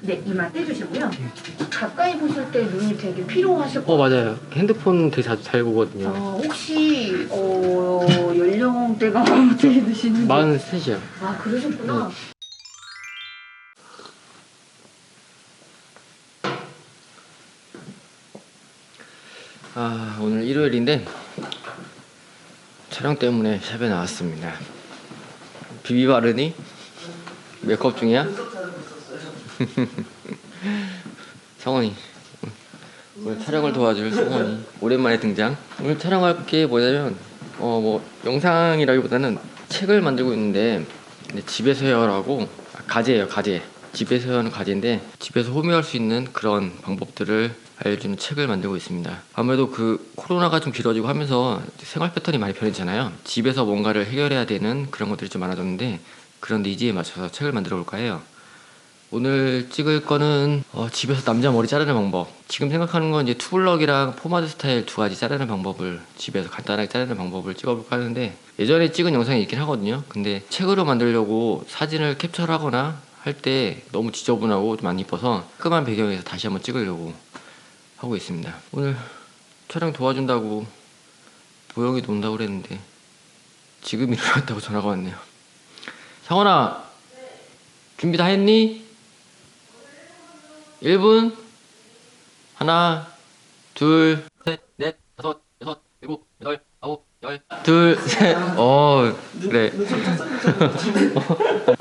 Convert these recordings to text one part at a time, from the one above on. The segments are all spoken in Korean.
네, 이마 떼주시고요. 가까이 보실 때 눈이 되게 피로하실 것 어 맞아요. 핸드폰 되게 자주 잘 보거든요. 어, 혹시 어, 연령대가 어떻게 되시는지? 43이요. 아 그러셨구나. 아 오늘 일요일인데 촬영 때문에 샵에 나왔습니다. 비비 바르니? 메이크업 중이야? 성원이 오늘 촬영을 도와줄 성원이 오랜만에 등장. 오늘 촬영할 게 뭐냐면 어 뭐 영상이라기보다는 책을 만들고 있는데 근데 집에서 해요라고 아, 가제예요 가제. 집에서 하는 과제인데 집에서 호미할 수 있는 그런 방법들을 알려주는 책을 만들고 있습니다. 아무래도 그 코로나가 좀 길어지고 하면서 생활 패턴이 많이 변했잖아요. 집에서 뭔가를 해결해야 되는 그런 것들이 좀 많아졌는데 그런 니즈에 맞춰서 책을 만들어 볼까 해요. 오늘 찍을 거는 어, 집에서 남자 머리 자르는 방법. 지금 생각하는 건 이제 투블럭이랑 포마드 스타일 두 가지 자르는 방법을 집에서 간단하게 자르는 방법을 찍어볼까 하는데 예전에 찍은 영상이 있긴 하거든요. 근데 책으로 만들려고 사진을 캡처를 하거나 할 때 너무 지저분하고 좀 안 이뻐서 깔끔한 배경에서 다시 한번 찍으려고 하고 있습니다. 오늘 촬영 도와준다고 보영이도 온다고 그랬는데 지금 일어났다고 전화가 왔네요. 상원아 준비 다 했니? 1분. 하나 둘 셋 넷 다섯 여섯 일곱 여덟 아홉 열 둘 셋어 그래. 시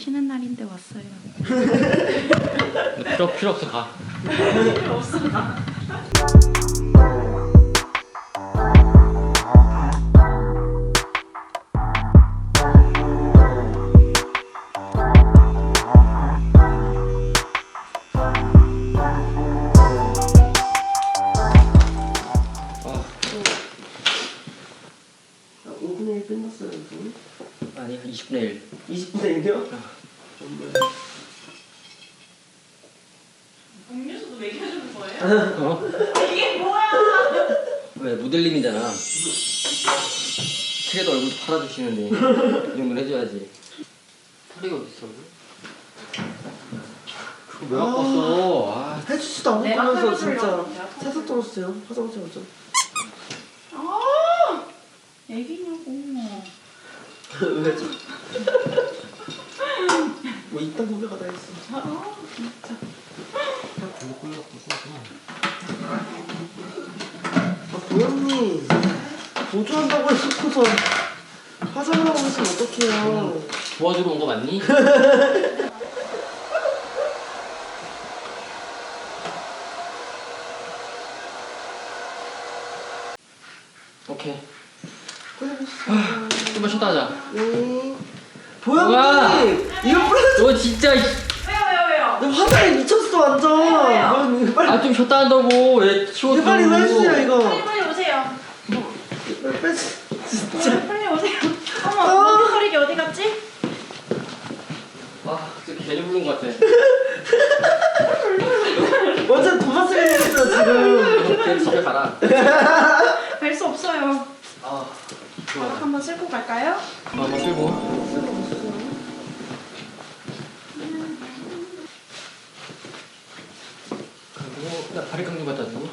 쉬는 날인데 왔어요. 필요 필요 없어 가. 아, 5분의 1 끝났어요, 분? 아니 20분의 1 20분의 1이요? 음료수도 먹여주는 거예요? 어? 이게 뭐야? 왜 모델님이잖아 책에도 얼굴 팔아주시는데 이 정도는 해줘야지 털이 어딨어 그거 왜 갖고 왔어 아, 해주지도 않을 내가 해주려고. 진짜 내가 세상 떨어졌어요. 화장실 먼저. 아, 애기냐고. 왜? 뭐 이딴 노래가 다 있어. 아, 진짜. 아, 도현님. 보조한다고 해놓고서 화장을 하고 있으면 어떡해요. 도와주러 온 거 맞니? 오케이 고생하셨어요. 좀만 쉬다 하자 네. 도현님! 이거 플라스 너 진짜 왜요, 왜요, 왜요? 너 화장이 미쳤어, 완전. 이거 빨리, 아 좀 쉬었다 한다고 왜 치워 이거 빨리 해주세요, 빨리, 이거. 빨리 오세요. 빨리 진짜. 빨리 오세요. 어머, 아. 머리 털이 어디 갔지? 아 진짜 괜히 부른 거 같아 완전 도마쓰기 됐어, 지금. 너걔 집에 가라 뵐 수 없어요. 아 좋아 한번 쓸고 갈까요? 한번 쓸고 그리고 나 바리깡 좀 갖다 주고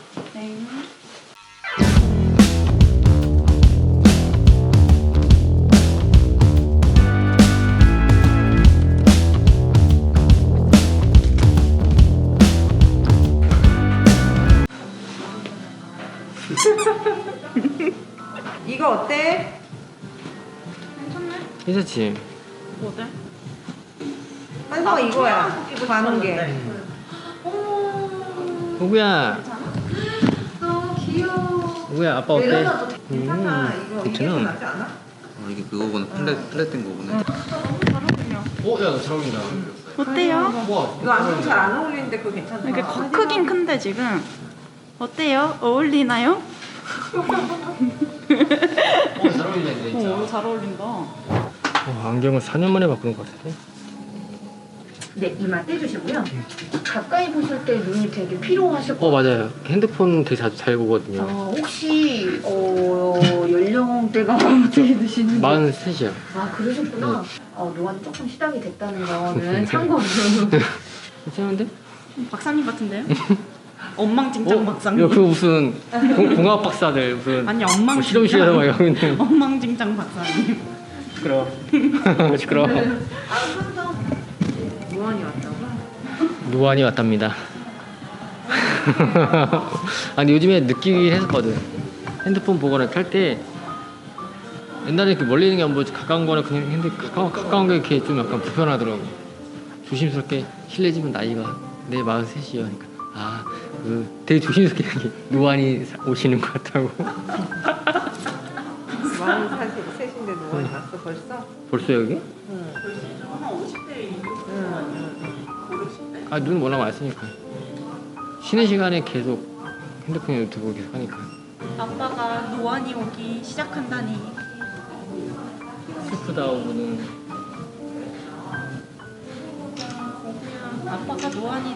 괜찮지? 뭐대? 한성 이거야. 가는 게. 호구야 너무 귀여워. 호구야 아빠 어때? 괜찮아. 이거 이게 괜찮아. 더 낫지 않아? 어, 이게 그거구나 플랫 플랫된 거구나. 어? 야너 잘 어울린다 어때요? 우와 이거 안경 잘안 어울리는데 그거 괜찮다. 이렇게 코 크긴 큰데 지금 어때요? 어울리나요? 잘 어울리네 어, 잘 어울린다. 어, 안경을 4년 만에 바꾸는 것 같은데? 네, 이마 떼주시고요. 가까이 보실 때 눈이 되게 피로하실 어것 같아요. 맞아요 핸드폰 되게 자주 잘 보거든요 어, 혹시 어, 연령대가 어떻게 되시는지? 43이요 아 그러셨구나. 네. 어, 노안이 조금 시작이 됐다는 거는 참고로. 괜찮은데? 박사님 같은데요? 엉망진창 박사님. 야, 그 무슨 공, 공학 박사들 무슨 아니 뭐 엉망진창. 실험실에서 막 하고 있는 엉망진창 박사님. 아 그래서 노안이 왔다고? 노안이 왔답니다. 아니 요즘에 느끼긴 했었거든. 핸드폰 보거나 탈 때 옛날에 이렇게 멀리 있는 게 안 보이지 가까운 거는 그냥 핸드 가까운, 가까운 게 이렇게 좀 약간 불편하더라고. 조심스럽게 실례지만 나이가 내 43이요 그러니까. 아 그 되게 조심스럽게 노안이 사- 오시는 것 같다고. 마흔 사실 왔어 벌써? 벌써 여기? 응. 한 50대 응. 아 눈 워낙 많이 쓰니까 쉬는 시간에 계속 핸드폰 유튜브 계속 하니까 아빠가 노안이 오기 시작한다니. 슬프다 오고는 아빠가 노안이래.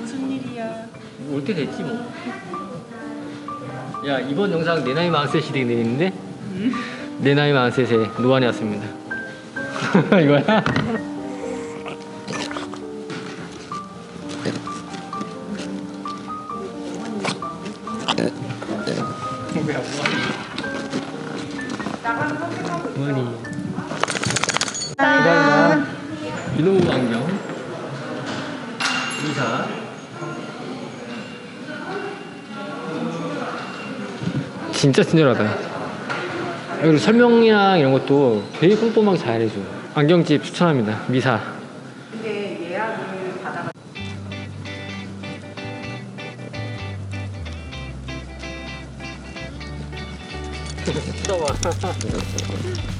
무슨 일이야? 올 때 됐지 뭐. 야 이번 영상 내 나이 43이 되겠는데? 내 나이 43에 노안이 왔습니다. 이거야? 노안이. 짠. 비노 안경. 이사. 진짜 친절하다. 아, 그리고 설명이랑 이런 것도 되게 꼼꼼하게 잘 해줘. 안경집 추천합니다. 미사. 근데 예약을 받아.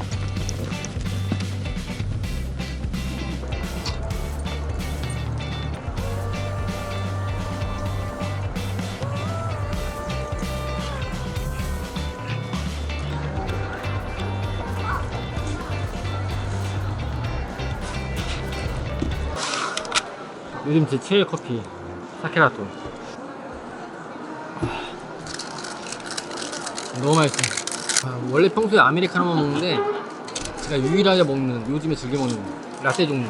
요즘 제 최애 커피 사케라토. 아, 너무 맛있어. 아, 원래 평소에 아메리카노만 먹는데 제가 유일하게 먹는 요즘에 즐겨 먹는 라떼 종류.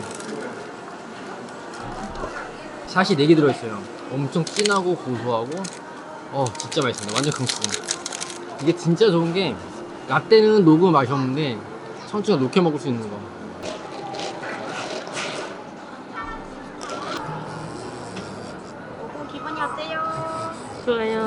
샷이 4개 들어있어요. 엄청 진하고 고소하고 어 진짜 맛있습니다. 완전 강추. 이게 진짜 좋은 게 라떼는 녹으면 맛이 없는데 청주가 녹게 먹을 수 있는 거. Yeah.